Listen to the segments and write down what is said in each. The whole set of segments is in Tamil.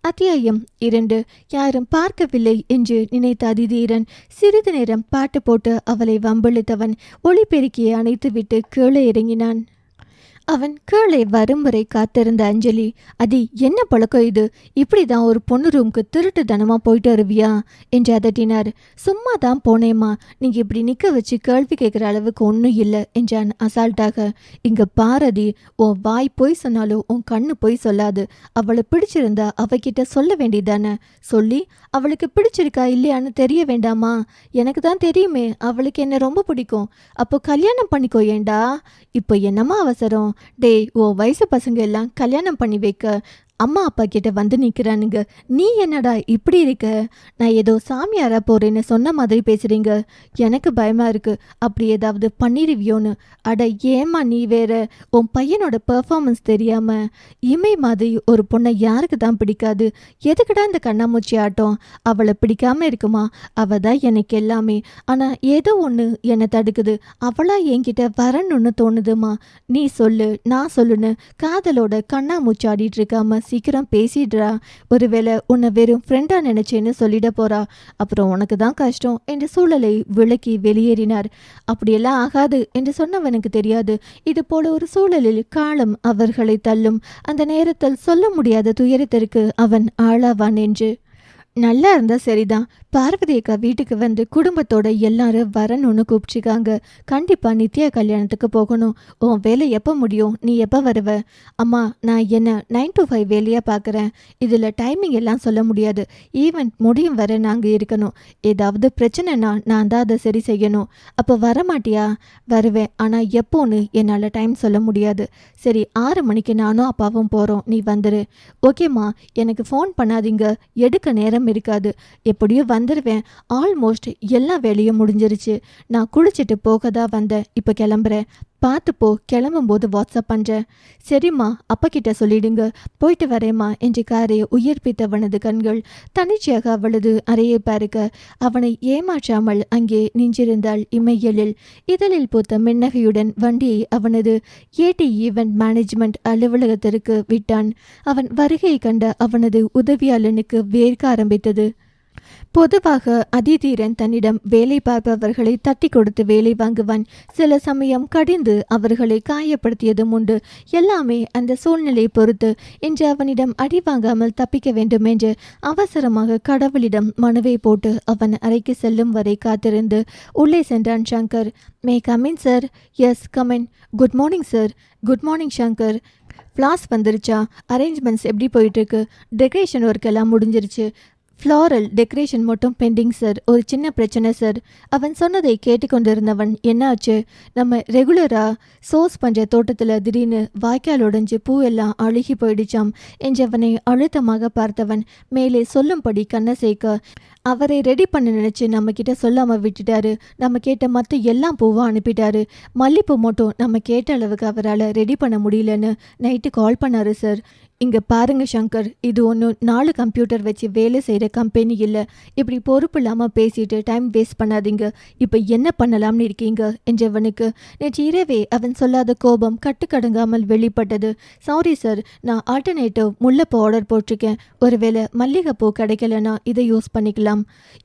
அத்தியாயம் இரண்டு. யாரும் பார்க்கவில்லை என்று நினைத்த அதிதீரன் சிறிது நேரம் பாட்டு போட்டு அவளை வம்பிழுத்தவன் ஒளிபெருக்கியை அணைத்துவிட்டு கீழே இறங்கினான். அவன் கீழே வரும் வரை காத்திருந்த அஞ்சலி அது என்ன பழக்கம் இது? இப்படி தான் ஒரு பொண்ணு ரூம்க்கு திருட்டு தனமா போயிட்டு வருவியா? என்று அதட்டினார். சும்மா தான் போனேம்மா. நீங்க இப்படி நிக்க வச்சு கேள்வி கேட்குற அளவுக்கு ஒன்றும் இல்லை என்றான் அசால்ட்டாக. இங்க பாரதி உன் வாய் பொய் சொன்னாலும் உன் கண்ணு பொய் சொல்லாது. அவளை பிடிச்சிருந்தா அவகிட்ட சொல்ல வேண்டியதானே? சொல்லி அவளுக்கு பிடிச்சிருக்கா இல்லையான்னு தெரிய வேண்டாமா? எனக்கு தான் தெரியுமே. அவளுக்கு என்ன ரொம்ப பிடிக்கும். அப்போ கல்யாணம் பண்ணிக்கோ ஏண்டா? இப்போ என்னம்மா அவசரம்? டேய் உன் வயசு பசங்க எல்லாம் கல்யாணம் பண்ணி வைக்க அம்மா அப்பா கிட்ட வந்து நிற்கிறானுங்க நீ என்னடா இப்படி இருக்க? நான் ஏதோ சாமியாரா போறேன்னு சொன்ன மாதிரி பேசுறீங்க. எனக்கு பயமா இருக்கு. அப்படி ஏதாவது பண்ணிடுவியோன்னு அட ஏம்மா நீ வேற? உன் பையனோட பெர்ஃபார்மன்ஸ் தெரியாம. இமை மாதிரி ஒரு பொண்ணை யாருக்கு தான் பிடிக்காது? எதுக்குடா இந்த கண்ணாமூச்சி ஆட்டம்? அவளை பிடிக்காம இருக்குமா? அவ தான் எனக்கு எல்லாமே. ஆனா ஏதோ ஒன்று என்னை தடுக்குது. அவளா என்கிட்ட வரணும்னு தோணுதுமா. நீ சொல்லு நான் சொல்லுன்னு காதலோட கண்ணாமூச்சி ஆடிட்டு இருக்காம சீக்கிரம் பேசிடுறா. ஒருவேளை உன்னை வெறும் ஃப்ரெண்டாக நினைச்சேன்னு சொல்லிட போறா. அப்புறம் உனக்கு தான் கஷ்டம் என்ற சூழலை விளக்கி வெளியேறினார். அப்படியெல்லாம் ஆகாது என்று சொன்னவனுக்கு தெரியாது. இது போல ஒரு சூழலில் காலம் அவர்களை தள்ளும். அந்த நேரத்தில் சொல்ல முடியாத துயரத்திற்கு அவன் ஆளாவான் என்று. நல்லா இருந்தா சரிதான். பார்வதி அக்கா வீட்டுக்கு வந்து குடும்பத்தோட எல்லாரும் வரணும்னு கூப்பிட்டுருக்காங்க. கண்டிப்பா நித்யா கல்யாணத்துக்கு போகணும். உன் வேலை எப்போ முடியும்? நீ எப்போ வருவ? அம்மா நான் என்ன நைன் டு ஃபைவ் வேலையாக பார்க்குறேன் இதில் டைமிங் எல்லாம் சொல்ல முடியாது. ஈவெண்ட் முடியும் வர நாங்கள் இருக்கணும். ஏதாவது பிரச்சனைனா நான் தான் அதை சரி செய்யணும். அப்போ வரமாட்டியா? வருவேன். ஆனால் எப்போன்னு என்னால் டைம் சொல்ல முடியாது. சரி ஆறு மணிக்கு நானும் அப்பாவும் போகிறோம் நீ வந்துரு. ஓகேம்மா எனக்கு ஃபோன் பண்ணாதீங்க. எடுக்க நேரம் இருக்காது. எப்படியோ வந்துடுவேன் ஆல்மோஸ்ட் எல்லா வேலையும் முடிஞ்சிருச்சு. நான் குளிச்சுட்டு போக தான் வந்தேன். இப்போ கிளம்புறேன். பார்த்து போ கிளம்பும்போது வாட்ஸ்அப் பண்ணுறேன் சரிம்மா அப்பாக்கிட்ட சொல்லிடுங்க. போயிட்டு வரேம்மா என்று காரை உயிர்ப்பித்தவனது கண்கள். தனிச்சையாக அவளது அறையை பார்க்க அவனை ஏமாற்றாமல் அங்கே நின்றிருந்தாள் இமையலில். இதழில் பூத்த மின்னகையுடன் வண்டியை அவனது ஏடி ஈவெண்ட் மேனேஜ்மெண்ட் அலுவலகத்திற்கு விட்டான். அவன் வருகை கண்ட அவனது உதவியாளனுக்கு வேர்க்க ஆரம்பித்தது. பொதுவாக அதிதீரன் தன்னிடம் வேலை பார்ப்பவர்களை தட்டி கொடுத்து வேலை வாங்குவான். சில சமயம் கடிந்து அவர்களை காயப்படுத்தியதும் உண்டு. எல்லாமே அந்த சூழ்நிலையை பொறுத்து இன்று அவனிடம் அடி வாங்காமல் தப்பிக்க வேண்டும் என்று அவசரமாக கடவுளிடம் மனுவை போட்டு அவன் அறைக்கு செல்லும் வரை காத்திருந்து உள்ளே சென்றான் Shankar. May come in sir yes come in good morning sir good morning Shankar. Flowers வந்துருச்சா? அரேஞ்ச்மெண்ட்ஸ் எப்படி போயிட்டுருக்கு டெக்கரேஷன் ஒர்க் எல்லாம் முடிஞ்சிருச்சு. ஃப்ளாரல் டெக்கரேஷன் மட்டும் பெண்டிங் சார் ஒரு சின்ன பிரச்சனை சார் அவன் சொன்னதை கேட்டுக்கொண்டிருந்தவன் என்னாச்சு? நம்ம ரெகுலராக சோர்ஸ் பண்ணுற தோட்டத்தில் திடீர்னு வாய்க்கால் உடைஞ்சு பூ எல்லாம் அழுகி போயிடுச்சாம் என்றவனை அழுத்தமாக பார்த்தவன் மேலே சொல்லும்படி கண்ணை சேர்க்க அவரை ரெடி பண்ண நினச்சி நம்ம கிட்ட சொல்லாமல் விட்டுட்டாரு. நம்ம கேட்ட மற்ற எல்லா பூவும் அனுப்பிட்டாரு. மல்லிப்பூ மட்டும் நம்ம கேட்ட அளவுக்கு அவரால் ரெடி பண்ண முடியலன்னு நைட்டு கால் பண்ணாரு சார் இங்கே பாருங்க சங்கர். இது ஒன்று நாலு கம்ப்யூட்டர் வச்சு வேலை செய்கிற கம்பெனி இல்லை. இப்படி பொறுப்பு இல்லாமல் பேசிட்டு டைம் வேஸ்ட் பண்ணாதீங்க. இப்போ என்ன பண்ணலாம்னு இருக்கீங்க என்றவனுக்கு நேற்று இரவே அவன் சொல்லாத கோபம் கட்டுக்கடங்காமல் வெளிப்பட்டது. சாரி சார் நான் ஆல்டர்னேட்டிவ் முல்லைப்பூ ஆர்டர் போட்டிருக்கேன். ஒருவேளை மல்லிகைப்பூ கிடைக்கலனா இதை யூஸ் பண்ணிக்கலாம்.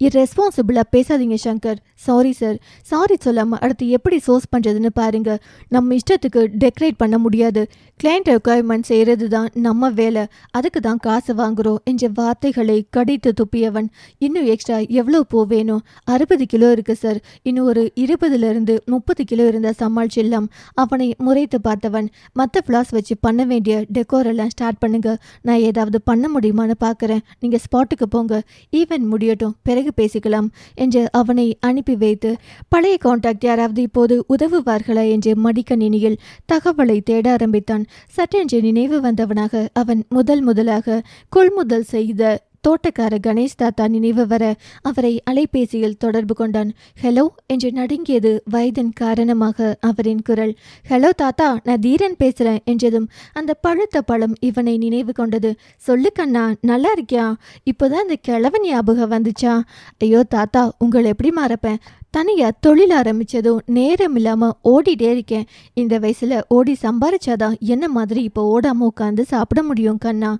இரெஸ்பான்சிபிளாக பேசாதீங்க சங்கர். சாரி சார் சாரி சொல்லாமல் அடுத்து எப்படி சோர்ஸ் பண்ணுறதுன்னு பாருங்க. நம்ம இஷ்டத்துக்கு டெக்கரேட் பண்ண முடியாது. கிளைண்ட் ரெக்குயர்மெண்ட் செய்கிறது தான் நம்ம வேலை? அதுக்கு தான் காசு வாங்குறோம் என்ற வார்த்தைகளை கடித்து துப்பியவன். இன்னும் எக்ஸ்ட்ரா எவ்வளோ பூ வேணும்? அறுபது கிலோ இருக்கு சார் இன்னும் ஒரு இருபதுலேருந்து முப்பது கிலோ இருந்தால் சமாளிச்சிடலாம். அவனை முறைத்து பார்த்தவன் மற்ற ஃப்ளாஸ் வச்சு பண்ண வேண்டிய டெக்கோர் எல்லாம் ஸ்டார்ட் பண்ணுங்க. நான் ஏதாவது பண்ண முடியுமான்னு பார்க்குறேன். நீங்கள் ஸ்பாட்டுக்கு போங்க. ஈவென்ட் முடியட்டும். பிறகு பேசிக்கலாம் என்று அவனை அனுப்பி வைத்து பழைய காண்டாக்ட் யாராவது இப்போது உதவுவார்களா என்று மடிக்கணினியில் தகவலை தேட ஆரம்பித்தான். சட்டென்று நினைவு வந்தவனாக அவன் முதல் முதலாக கொள்முதல் செய்த தோட்டக்கார கணேஷ் தாத்தா நினைவு வர அவரை அலைபேசியில் தொடர்பு கொண்டான். ஹலோ என்று நடுங்கியது வயதின் காரணமாக அவரின் குரல். ஹலோ தாத்தா நான் தீரன் பேசுறேன் என்றதும் அந்த பழுத்த பழம் இவனை நினைவு கொண்டது. சொல்லு கண்ணா நல்லா இருக்கியா? இப்போதான் அந்த கிழவன் ஞாபகம் வந்துச்சா? ஐயோ தாத்தா உங்களை எப்படி மறப்பேன்? தனியாக தொழில் ஆரம்பிச்சதும் நேரம் இல்லாமல் ஓடிட்டே இருக்கேன். இந்த வயசுல ஓடி சம்பாரிச்சாதான் என்ன மாதிரி இப்போ ஓடாமல் உட்காந்து சாப்பிட முடியும் கண்ணா?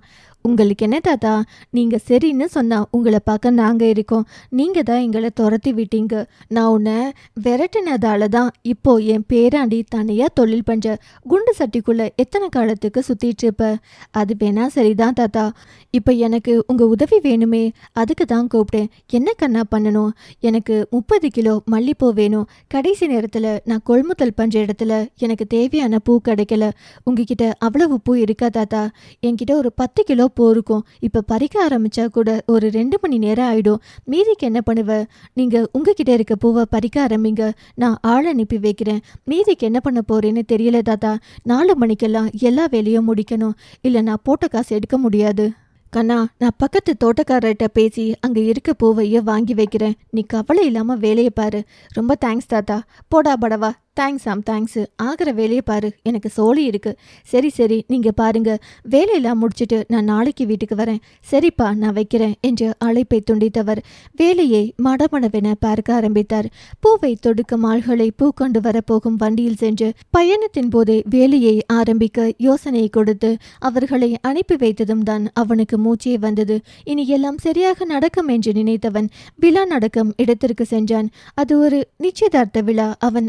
உங்களுக்கு என்ன தாத்தா? நீங்கள் சரின்னு சொன்னா உங்களை பார்க்க நாங்கள் இருக்கோம். நீங்கள் தான் எங்களை துரத்தி விட்டீங்க. நான் உன்னை விரட்டினதால தான் இப்போ என் பேராண்டி தனியாக தொழில் பண்ணுற குண்டு சட்டிக்குள்ளே எத்தனை காலத்துக்கு சுற்றிட்டு இருப்ப? அது வேணா சரிதான் தாத்தா. இப்போ எனக்கு உங்கள் உதவி வேணுமே. அதுக்கு தான் கூப்பிட்டேன். என்ன கண்ணா பண்ணணும்? எனக்கு முப்பது கிலோ மல்லிப்பூ வேணும். கடைசி நேரத்தில் நான் கொள்முதல் பண்ணுற இடத்துல எனக்கு தேவையான பூ கிடைக்கல. உங்ககிட்ட அவ்வளவு பூ இருக்கா தாத்தா? என்கிட்ட ஒரு பத்து கிலோ பூ இருக்கும் இப்போ பறிக்க ஆரம்பிச்சா கூட ஒரு ரெண்டு மணி நேரம் ஆயிடும். மீதிக்கு என்ன பண்ணுவ? நீங்கள் உங்ககிட்ட இருக்க பூவை பறிக்க ஆரம்பிங்க. நான் ஆள் அனுப்பி வைக்கிறேன். மீதிக்கு என்ன பண்ண போறேன்னு தெரியல தாத்தா. நாலு மணிக்கெல்லாம் எல்லா வேலையும் முடிக்கணும். இல்லை நான் போட்ட காசு எடுக்க முடியாது. கண்ணா நான் பக்கத்து தோட்டக்காரர்கிட்ட பேசி அங்கே இருக்க பூவையே வாங்கி வைக்கிறேன். நீ கவலை இல்லாமல் வேலையை பாரு. ரொம்ப தேங்க்ஸ் தாத்தா. போடா படவா. தேங்க்ஸ் ஆம் தேங்க்ஸு ஆகிற வேலையை பாரு. எனக்கு சோழி இருக்கு. சரி சரி. நீங்கள் பாருங்க. வேலையெல்லாம் முடிச்சுட்டு நான் நாளைக்கு வீட்டுக்கு வரேன். சரிப்பா நான் வைக்கிறேன் என்று அழைப்பை துண்டித்தவர். வேலையை மடமடவென பார்க்க ஆரம்பித்தார். பூவை தொடுக்கும் ஆள்களை பூ கொண்டு வரப்போகும் வண்டியில் சென்று பயணத்தின் போதே வேலையை ஆரம்பிக்க யோசனையை கொடுத்து அவர்களை அனுப்பி வைத்ததும் தான் அவனுக்கு மூச்சே வந்தது. இனி எல்லாம் சரியாக நடக்கும் என்று நினைத்தவன் விழா நடக்கும் இடத்திற்கு சென்றான். அது ஒரு நிச்சயதார்த்த விழா. அவன்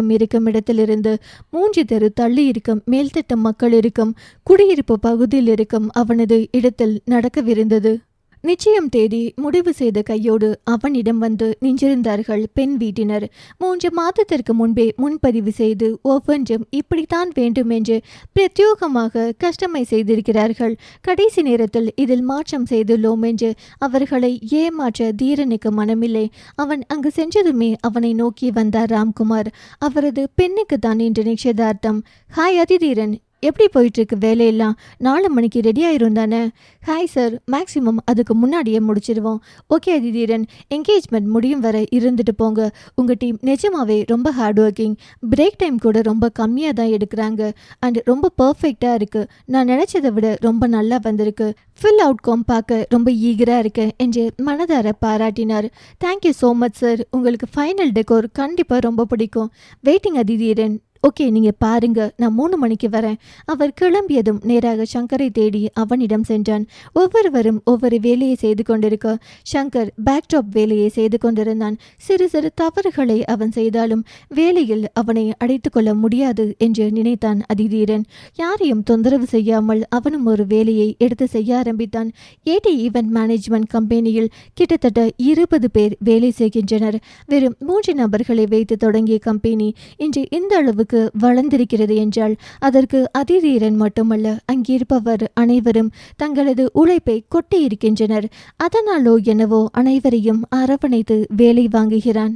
அலுவலகம் இருக்கும் இடத்திலிருந்து மூன்று தெரு தள்ளி இருக்கும் மேல்தட்டு மக்கள் இருக்கும் குடியிருப்பு பகுதியில் இருக்கும் அவனது இடத்தில் நடக்கவிருந்தது. நிச்சயம் தேதி முடிவு செய்த கையோடு அவனிடம் வந்து நின்றிருந்தார்கள் பெண் வீட்டினர். மூன்று மாதத்திற்கு முன்பே முன்பதிவு செய்து ஒவ்வொன்றும் இப்படித்தான் வேண்டும் என்று பிரத்யோகமாக கஸ்டமை செய்திருக்கிறார்கள். கடைசி நேரத்தில் இதில் மாற்றம் செய்துள்ளோம் என்று அவர்களை ஏமாற்ற தீரனுக்கு மனமில்லை. அவன் அங்கு சென்றதுமே அவனை நோக்கி வந்தார் ராம்குமார். அவரது பெண்ணுக்கு தான் இன்று நிச்சயதார்த்தம். ஹாய் அதிதீரன். எப்படி போயிட்டுருக்கு வேலையெல்லாம்? நாலு மணிக்கு ரெடி ஆயிரும் தானே? ஹாய் சார் மேக்ஸிமம் அதுக்கு முன்னாடியே முடிச்சிடுவோம் ஓகே அதிதீரன் என்கேஜ்மெண்ட் முடியும் வரை இருந்துட்டு போங்க. உங்கள் டீம் நிஜமாவே ரொம்ப ஹார்ட் ஒர்க்கிங் பிரேக் டைம் கூட ரொம்ப கம்மியாக தான் எடுக்கிறாங்க. அண்ட் ரொம்ப பர்ஃபெக்டாக இருக்குது நான் நினச்சதை விட ரொம்ப நல்லா வந்திருக்கு. ஃபில் அவுட்கம் பார்க்க ரொம்ப ஈகராக இருக்கேன் என்று மனதார பாராட்டினார். Thank you so much sir உங்களுக்கு ஃபைனல் டெக்கோர் கண்டிப்பாக ரொம்ப பிடிக்கும். வெயிட்டிங் அதிதீரன் ஓகே நீங்க பாருங்க. நான் மூணு மணிக்கு வரேன். அவர் கிளம்பியதும் நேராக சங்கரை தேடி அவனிடம் சென்றான். ஒவ்வொருவரும் ஒவ்வொரு வேலையை செய்து கொண்டிருக்க சங்கர் பேக்டாப் வேலையை செய்து கொண்டிருந்தான். சிறு சிறு தவறுகளை அவன் செய்தாலும் வேலையில் அவனை அடைத்து கொள்ள முடியாது என்று நினைத்தான் அதிதீரன். யாரையும் தொந்தரவு செய்யாமல் அவனும் ஒரு வேலையை எடுத்து செய்ய ஆரம்பித்தான். ஏடி ஈவெண்ட் மேனேஜ்மெண்ட் கம்பெனியில் கிட்டத்தட்ட இருபது பேர் வேலை செய்கின்றனர். வெறும் மூன்று நபர்களை வைத்து தொடங்கிய கம்பெனி இன்று இந்த அளவுக்கு வளர்ந்திருக்கிறது என்றால் அதற்கு அதிதீரன் மட்டுமல்ல அங்கிருப்பவர் அனைவரும் தங்களது உழைப்பை கொட்டியிருக்கின்றனர். அதனாலோ என்னவோ அனைவரையும் அரவணைத்து வேலை வாங்குகிறான்.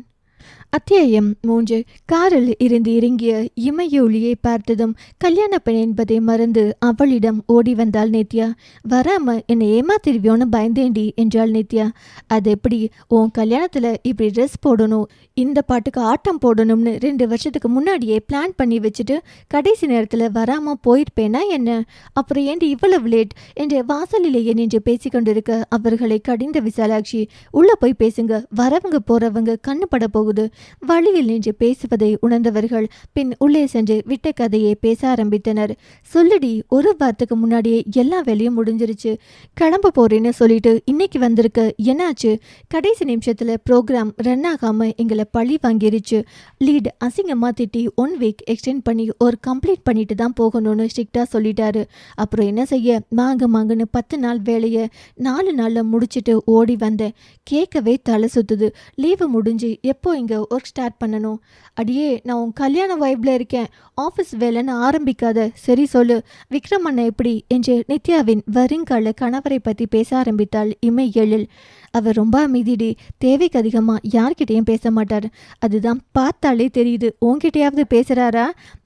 அத்தியாயம் மூன்று. காரில் இருந்து இறங்கிய இமையொளியை பார்த்ததும் கல்யாண பெண் என்பதை மறந்து அவளிடம் ஓடி வந்தாள் நித்யா. வராம என்னை ஏமாத்திருவியோன்னு பயந்தேண்டி என்றாள் நித்யா. அது எப்படி? உன் கல்யாணத்துல இப்படி ட்ரெஸ் போடணும் இந்த பாட்டுக்கு ஆட்டம் போடணும்னு ரெண்டு வருஷத்துக்கு முன்னாடியே பிளான் பண்ணி வச்சுட்டு கடைசி நேரத்தில் வராம போயிருப்பேனா என்ன? அப்புறம் ஏண்டி இவ்வளவு லேட் என்று வாசலிலேயே நின்று பேசிக்கொண்டிருக்க அவர்களை கடிந்த விசாலாட்சி உள்ள போய் பேசுங்க வரவங்க போறவங்க கண்ணு போகுது. வழியில் நின்று பேசுவதை உணர்ந்தவர்கள் பின் உள்ளே சென்று விட்ட கதையை பேச ஆரம்பித்தனர். சொல்லுடி ஒரு வாரத்துக்கு முன்னாடியே எல்லா வேலையும் முடிஞ்சிருச்சு. கிளம்ப போறேன்னு சொல்லிட்டு இன்னைக்கு வந்திருக்க என்னாச்சு? கடைசி நிமிஷத்துல ப்ரோக்ராம் ரன் ஆகாம எங்களை பழி வாங்கிருச்சு. லீட் அசிங்கமா திட்டி ஒன் வீக் எக்ஸ்டெண்ட் பண்ணி ஒரு கம்ப்ளீட் பண்ணிட்டு தான் போகணும்னு ஸ்ட்ரிக்டா சொல்லிட்டாரு. அப்புறம் என்ன செய்ய? மாங்க மாங்கன்னு பத்து நாள் வேலையை நாலு நாளில் முடிச்சிட்டு ஓடி வந்தேன். கேட்கவே தலை சுத்துது. லீவு முடிஞ்சு எப்போ இங்கே ஒர்க் ஸ்டார்ட் பண்ணணும். அடியே நான் உன் கல்யாண வைப்ல இருக்கேன். ஆஃபீஸ் வேலைன்னு ஆரம்பிக்காத. சரி சொல்லு. விக்ரம் அண்ணா எப்படி? என்று நித்யாவின் வருங்கால கணவரை பற்றி பேச ஆரம்பித்தாள் இமை எழில் அவர் ரொம்ப அமைதிடி. தேவைக்கு அதிகமாக யார்கிட்டயும் பேச மாட்டார். அதுதான் பார்த்தாலே தெரியுது. உன்கிட்டயாவது பேசுறாரா?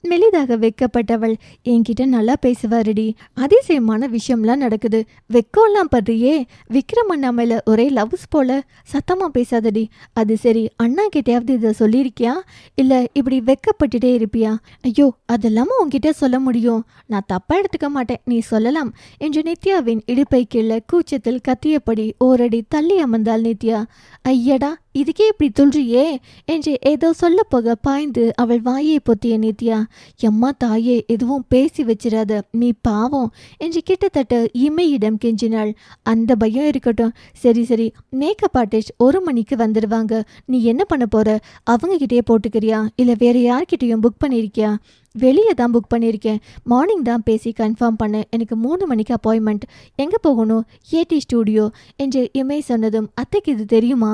மெலிதாக வெக்கப்பட்டவள். என்கிட்ட நல்லா பேசுவாருடி. அதிசயமான விஷயம்லாம் நடக்குது. வெக்கம்லாம் படுறியே. விக்ரம் அண்ணா மேல ஒரே லவ்ஸ் போல சத்தமா பேசாதடி. அது சரி. அண்ணா கிட்டயாவது இதை சொல்லியிருக்கியா? இல்ல இப்படி வெக்கப்பட்டுட்டே இருப்பியா? ஐயோ அதெல்லாம உன்கிட்ட சொல்ல முடியும். நான் தப்பா எடுத்துக்க மாட்டேன். நீ சொல்லலாம். என்று நித்யாவின் இடுப்பை கீழே கூச்சத்தில் கத்தியபடி ஓரடி தள்ளி அமர்ந்தாள் நித்யா. ஐயடா இதுக்கே இப்படி துள்றியே என்று ஏதோ சொல்ல போக பாய்ந்து அவள் வாயை பொத்திய நித்யா எம்மா தாயே எதுவும் பேசி வச்சிடாத நீ பாவம் என்று கிட்டத்தட்ட இமையிடம் கெஞ்சினாள். அந்த பயம் இருக்கட்டும். சரி சரி. மேக்கப் ஆர்டிஸ்ட் ஒரு மணிக்கு வந்துடுவாங்க நீ என்ன பண்ண போற? அவங்க கிட்டயே போட்டுக்கிறியா? இல்லை வேற யார்கிட்டயும் புக் பண்ணியிருக்கியா வெளியே தான் புக் பண்ணியிருக்கேன் மார்னிங் தான் பேசி கன்ஃபார்ம் பண்ணேன். எனக்கு மூணு மணிக்கு அப்பாயின்மெண்ட் எங்கே போகணும்? ஏடி ஸ்டூடியோ என்று இமை சொன்னதும் அத்தைக்கு இது தெரியுமா?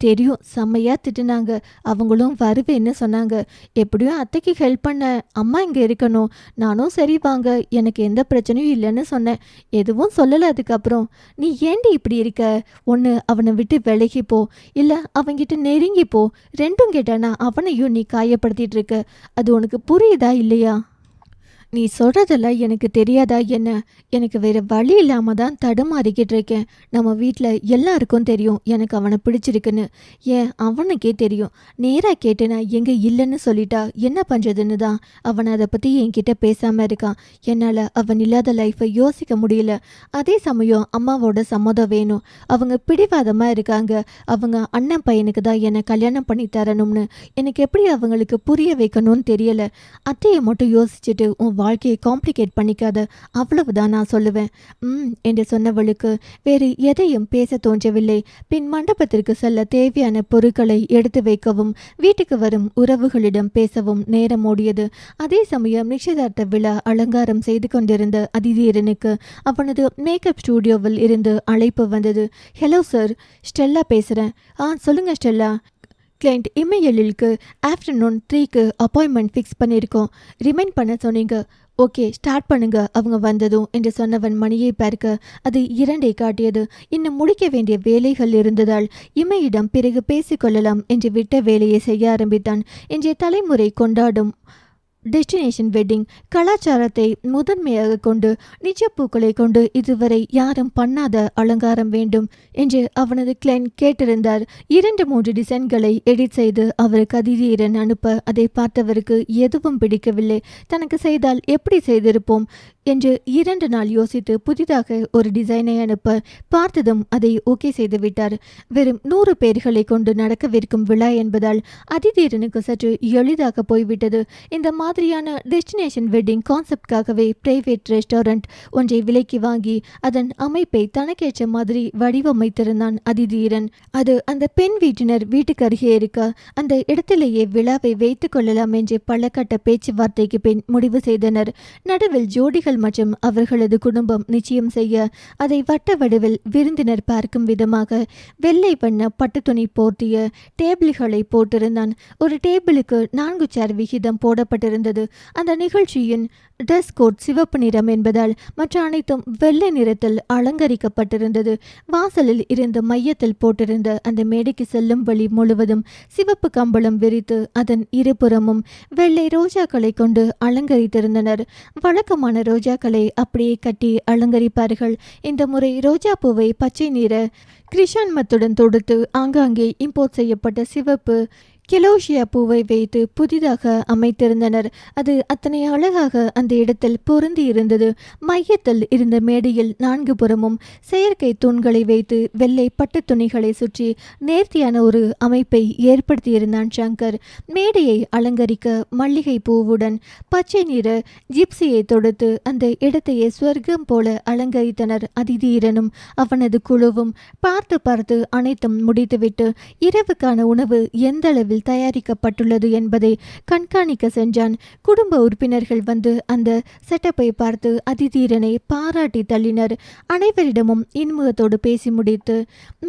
தெரியும். செம்மையாக திட்டுனாங்க. அவங்களும் வருவேன்னு சொன்னாங்க. எப்படியும் அத்தைக்கு ஹெல்ப் பண்ண. அம்மா இங்கே இருக்கணும். நானும் சரி வாங்க. எனக்கு எந்த பிரச்சனையும் இல்லைன்னு சொன்னேன். எதுவும் சொல்லலை அதுக்கப்புறம். நீ ஏண்டி இப்படி இருக்க? ஒன்று அவனை விட்டு விலகி போ. இல்லை அவன்கிட்ட நெருங்கி போ. ரெண்டும் கேட்டானா அவனையும் நீ காயப்படுத்திட்டு இருக்க. அது உனக்கு புரியுதா இல்லையா? நீ சொல்கிறதெல்லாம் எனக்கு தெரியாதா என்ன? எனக்கு வேறு வழி இல்லாமல் தான் தடுமாறிக்கிட்டு இருக்கேன். நம்ம வீட்டில் எல்லாருக்கும் தெரியும் எனக்கு அவனை பிடிச்சிருக்குன்னு. ஏன்? அவனுக்கே தெரியும். நேராக கேட்டு நான் எங்கே இல்லைன்னு சொல்லிட்டா என்ன பண்ணுறதுன்னு தான். அவன் அதை பற்றி என்கிட்ட பேசாமல் இருக்கான். என்னால் அவன் இல்லாத லைஃப்பை யோசிக்க முடியல. அதே சமயம் அம்மாவோட சம்மதம் வேணும். அவங்க பிடிவாதமாக இருக்காங்க. அவங்க அண்ணன் பையனுக்கு தான் என்னை கல்யாணம் பண்ணி தரணும்னு. எனக்கு எப்படி அவங்களுக்கு புரிய வைக்கணும்னு தெரியலை. அத்தையை மட்டும் யோசிச்சுட்டு உன் வாழ்க்கையை காம்ப்ளிகேட் பண்ணிக்காத. அவ்வளவுதான் நான் சொல்லுவேன். ம் என்று சொன்னவளுக்கு வேறு எதையும் பேச தோன்றவில்லை. பின் மண்டபத்திற்கு செல்ல தேவையான பொருட்களை எடுத்து வைக்கவும் வீட்டுக்கு வரும் உறவுகளிடம் பேசவும் நேரம் ஓடியது. அதே சமயம் நிச்சயதார்த்த விழா அலங்காரம் செய்து கொண்டிருந்த அதிதீரனுக்கு அவனது மேக்கப் ஸ்டூடியோவில் இருந்து அழைப்பு வந்தது. ஹலோ சார் ஸ்டெல்லா பேசுகிறேன் ஆ சொல்லுங்கள் ஸ்டெல்லா. கிளைண்ட் இமெயிலுக்கு ஆஃப்டர்நூன் த்ரீக்கு அப்பாயின்மெண்ட் ஃபிக்ஸ் பண்ணியிருக்கோம் ரிமைண்ட் பண்ண சொன்னீங்க. ஓகே ஸ்டார்ட் பண்ணுங்க. அவங்க வந்ததும் என்று சொன்னவன் மணியை பார்க்க அது இரண்டை காட்டியது. இன்னும் முடிக்க வேண்டிய வேலைகள் இருந்ததால் இமையிடம் பிறகு பேசிக்கொள்ளலாம் என்று விட்ட வேலையை செய்ய ஆரம்பித்தான். இன்றைய தலைமுறை கொண்டாடும் டெஸ்டினேஷன் வெட்டிங் கலாச்சாரத்தை முதன்மையாக கொண்டு நிஜப்பூக்களை கொண்டு இதுவரை யாரும் பண்ணாத அலங்காரம் வேண்டும் என்று அவனது கிளைன் கேட்டிருந்தார். இரண்டு மூன்று டிசைன்களை எடிட் செய்து அவருக்கு அதிதீரன் அனுப்ப அதை பார்த்தவருக்கு எதுவும் பிடிக்கவில்லை. தனக்கு செய்தால் எப்படி செய்திருப்போம் என்று இரண்டு நாள் யோசித்து புதிதாக ஒரு டிசைனை அனுப்ப பார்த்ததும் அதை ஓகே செய்துவிட்டார். வெறும் நூறு பேர்களை கொண்டு நடக்கவிருக்கும் விழா என்பதால் அதிதீரனுக்கு சற்று எளிதாக போய்விட்டது. இந்த மாதிரியான டெஸ்டினேஷன் வெட்டிங் கான்செப்ட்காகவே பிரைவேட் ரெஸ்டாரண்ட் ஒன்றை விலைக்கு வாங்கி அதன் அமைப்பை தனக்கேற்ற மாதிரி வடிவமைத்திருந்தான் அதிதீரன். அது அந்த பெண் வீட்டினர் வீட்டுக்கு அருகே இருக்க அந்த இடத்திலேயே விழாவை வைத்துக் கொள்ளலாம் என்று பலகட்ட பேச்சுவார்த்தைக்கு பின் முடிவு செய்தனர். நடுவில் ஜோடிகள் மற்றும் அவர்களது குடும்பம் நிச்சயம் செய்ய அதை வட்ட வடிவில் விருந்தினர் பார்க்கும் விதமாக வெள்ளை வண்ண துணி போர்த்திய டேபிள்களை போட்டிருந்தான். ஒரு டேபிளுக்கு நான்கு சேர் விகிதம் போடப்பட்டிருந்த இருந்தது. அந்த நிகழ்ச்சியின் ட்ரெஸ் கோட் சிவப்பு நிறம் என்பதால் மற்ற அனைத்தும் வெள்ளை நிறத்தில் அலங்கரிக்கப்பட்டிருந்தது. வாசலில் இருந்த மையத்தில் போட்டிருந்த அந்த மேடைக்கு செல்லும் வழி முழுவதும் சிவப்பு கம்பளம் விரித்து அதன் இருபுறமும் வெள்ளை ரோஜாக்களை கொண்டு அலங்கரித்திருந்தனர். வழக்கமான ரோஜாக்களை அப்படியே கட்டி அலங்கரிப்பார்கள். இந்த முறை ரோஜா பூவை பச்சை நிற கிரிஷான்மத்துடன் தொடுத்து ஆங்காங்கே இம்போர்ட் செய்யப்பட்ட சிவப்பு கெலோஷியா பூவை வைத்து புதிதாக அமைத்திருந்தனர். அது அத்தனை அழகாக அந்த இடத்தில் பொருந்தி இருந்தது மையத்தில் இருந்த மேடையில் நான்கு புறமும் செயற்கை தூண்களை வைத்து வெள்ளை பட்டு துணிகளை சுற்றி நேர்த்தியான ஒரு அமைப்பை ஏற்படுத்தியிருந்தான் சங்கர். மேடையை அலங்கரிக்க மல்லிகை பூவுடன் பச்சை நிற ஜிப்சியை தொடுத்து அந்த இடத்தையே ஸ்வர்க்கம் போல அலங்கரித்தனர். அதிதீரனும் அவனது குழுவும் பார்த்து பார்த்து அனைத்தும் முடித்துவிட்டு இரவுக்கான உணவு எந்த அளவில் தயாரிக்கப்பட்டுள்ளது என்பதை கண்காணிக்க சென்றான் குடும்ப உறுப்பினர்கள் வந்து அந்த செட்டப்பை பார்த்து அதிதீரனை பாராட்டி தள்ளினர். அனைவரிடமும் இன்முகத்தோடு பேசி முடித்து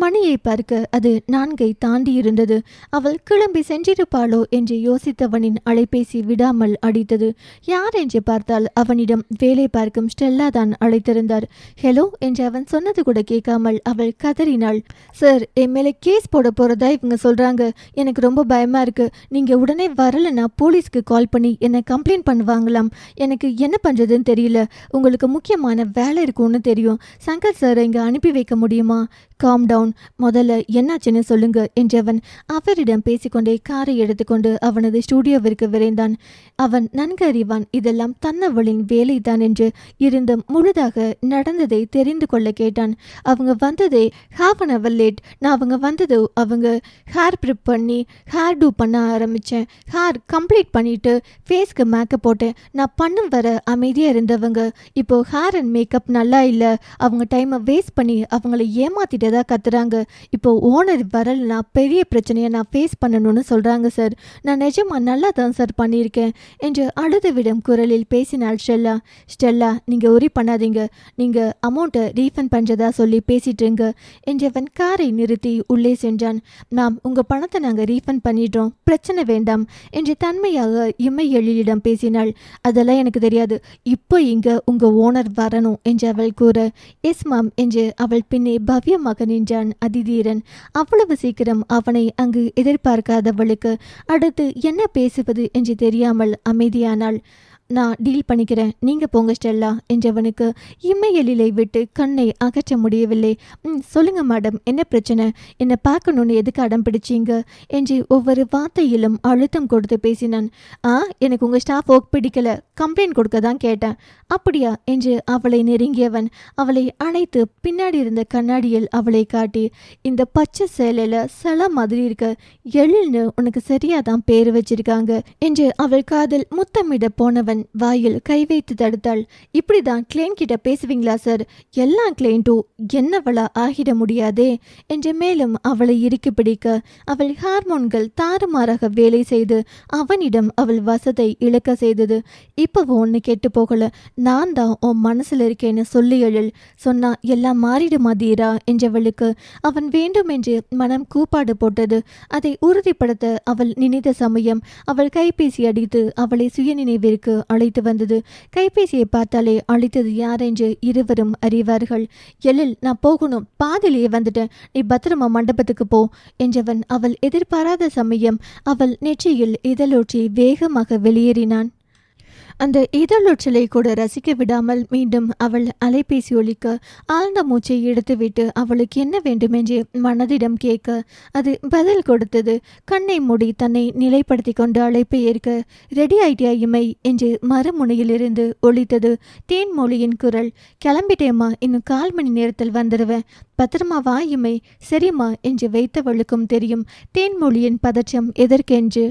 மணியை பார்க்க அது நான்கை தாண்டி இருந்தது. அவள் கிளம்பி சென்றிருப்பாளோ என்று யோசித்தவனின் அலைபேசி விடாமல் அடித்தது. யார் என்று பார்த்தால் அவனிடம் வேலை பார்க்கும் ஸ்டெல்லா தான் அழைத்திருந்தார். ஹலோ என்று அவன் சொன்னது கூட கேட்காமல் அவள் கதறினாள். சார் என் மேலே கேஸ் போட போறதா இவங்க சொல்றாங்க. எனக்கு ரொம்ப பய பயமாக இருக்குது நீங்கள் உடனே வரலைன்னா போலீஸ்க்கு கால் பண்ணி என்னை கம்ப்ளைண்ட் பண்ணுவாங்களாம். எனக்கு என்ன பண்ணுறதுன்னு தெரியல. உங்களுக்கு முக்கியமான வேலை இருக்கும்னு தெரியும். சங்கர் சாரை இங்கே அனுப்பி வைக்க முடியுமா? காம் டவுன் முதல்ல என்னாச்சுன்னு சொல்லுங்க என்றவன் அவரிடம் பேசிக்கொண்டே காரை எடுத்துக்கொண்டு அவனது ஸ்டூடியோவிற்கு விரைந்தான். அவன் நன்கு அறிவான் இதெல்லாம் தன்னவளின் வேலைதான் என்று இருந்தும் முழுதாக நடந்ததை தெரிந்து கொள்ள கேட்டான். அவங்க வந்ததே ஹாஃப் அன் அவர் லேட் நான் அவங்க வந்தது அவங்க ஹேர் ப்ரிப் பண்ணி ஹேர் டூ பண்ண ஆரம்பித்தேன் ஹேர் கம்ப்ளீட் பண்ணிவிட்டு ஃபேஸ்க்கு மேக்கப் போட்டேன் நான் பண்ணும் வர அமைதியாக இருந்தவங்க. இப்போது ஹேர் அண்ட் மேக்கப் நல்லா இல்லை. அவங்க டைமை வேஸ்ட் பண்ணி அவங்கள ஏமாத்திட்டதா கத்துறாங்க. இப்போது ஓனர் வரலனா பெரிய பிரச்சனையை நான் ஃபேஸ் பண்ணணும்னு சொல்கிறாங்க சார் நான் நிஜமாக நல்லா தான் சார் பண்ணியிருக்கேன். என்று அழுதுவிடும் குரலில் பேசினாள் ஸ்டெல்லா. ஸ்டெல்லா நீங்கள் உரி பண்ணாதீங்க. நீங்கள் அமௌண்ட்டை ரீஃபண்ட் பண்ணுறதா சொல்லி பேசிட்டுருங்க என்றவன் காரை நிறுத்தி உள்ளே சென்றான். நாம் உங்கள் பணத்தை நாங்கள் ரீஃபண்ட் பண்ணிடுறோம் பிரச்சனை வேண்டாம் என்று தன்மையாக இம்மை எழிலிடம் பேசினாள். அதெல்லாம் எனக்கு தெரியாது. இப்போ இங்கே உங்கள் ஓனர் வரணும் என்று அவள் கூற எஸ் மாம் என்று அவள் பின்னே பவ்யமாக நின்றான் அதிதீரன். அவ்வளவு சீக்கிரம் அவனை அங்கு எதிர்பார்க்காதவளுக்கு அடுத்து என்ன பேசுவது என்று தெரியாமல் அமைதியானாள். நான் டீல் பண்ணிக்கிறேன். நீங்க போங்க ஸ்டெல்லா என்றவனுக்கு இம்மையலிலை விட்டு கண்ணை அகற்ற முடியவில்லை. ம் சொல்லுங்க மேடம் என்ன பிரச்சனை? என்னை பார்க்கணுன்னு எதுக்கு அடம் பிடிச்சீங்க? என்று ஒவ்வொரு வார்த்தையிலும் அழுத்தம் கொடுத்து பேசினான். ஆ எனக்கு உங்க ஸ்டாஃப் ஒர்க் பிடிக்கல. கம்ப்ளைண்ட் கொடுக்க தான் கேட்டேன். அப்படியா? என்று அவளை நெருங்கியவன் அவளை அணைத்து பின்னாடி இருந்த கண்ணாடியில் அவளை காட்டி இந்த பச்சை சேலையில் சில மாதிரி இருக்க எழில்னு உனக்கு சரியாக தான் பேர் வச்சிருக்காங்க என்று அவள் காதில் முத்தமிட போனவன் வாயில் கை வைத்து தடுத்தாள். இப்படிதான் கிளைண்ட் கிட்ட பேசுவீங்களா சார் எல்லா கிளைண்ட்டும் என்னவளா ஆகிட முடியாதே? என்று மேலும் அவளை இறுக்கி பிடிக்க அவள் ஹார்மோன்கள் தாறுமாறாக வேலை செய்து அவனிடம் அவள் வசத்தை இழக்க செய்தது. இப்பவும் ஒன்று கெட்டு போகல. நான் தான் உன் மனசுல இருக்கேன்னு சொல்லி எழில் சொன்னா எல்லாம் மாறிடுமா தீரா? என்றவளுக்கு அவன் வேண்டுமென்று மனம் கூப்பாடு போட்டது. அதை உறுதிப்படுத்த அவள் நினைத்த சமயம் அவள் கைபேசி அடித்து அவளை சுயநினைவிற்கு அழைத்து வந்தது. கைபேசியை பார்த்தாலே அழைத்தது யாரென்று இருவரும் அறிவார்கள். எழில் நான் போகணும். பாதிலேயே வந்துட்டேன். நீ பத்திரமா மண்டபத்துக்கு போ என்றவன் அவள் எதிர்பாராத சமயம் அவள் நெற்றியில் இதழொற்றி வேகமாக வெளியேறினான். அந்த இதழுச்சலை கூட ரசிக்க விடாமல் மீண்டும் அவள் அலைபேசி ஒலிக்க ஆழ்ந்த மூச்சை எடுத்துவிட்டு அவளுக்கு என்ன வேண்டுமென்று மனதிடம் கேட்க அது பதில் கொடுத்தது. கண்ணை மூடி தன்னை நிலைப்படுத்தி கொண்டு அழைப்பை ஏற்க ரெடி ஐடியா இமை என்று மறுமுனையிலிருந்து ஒழித்தது தேன்மொழியின் குரல். கிளம்பிட்டேம்மா இன்னும் கால் மணி நேரத்தில் வந்துடுவேன் பத்திரமா வா இமை சரிம்மா என்று வைத்தவளுக்கும் தெரியும் தேன்மொழியின் பதற்றம் எதற்கென்று.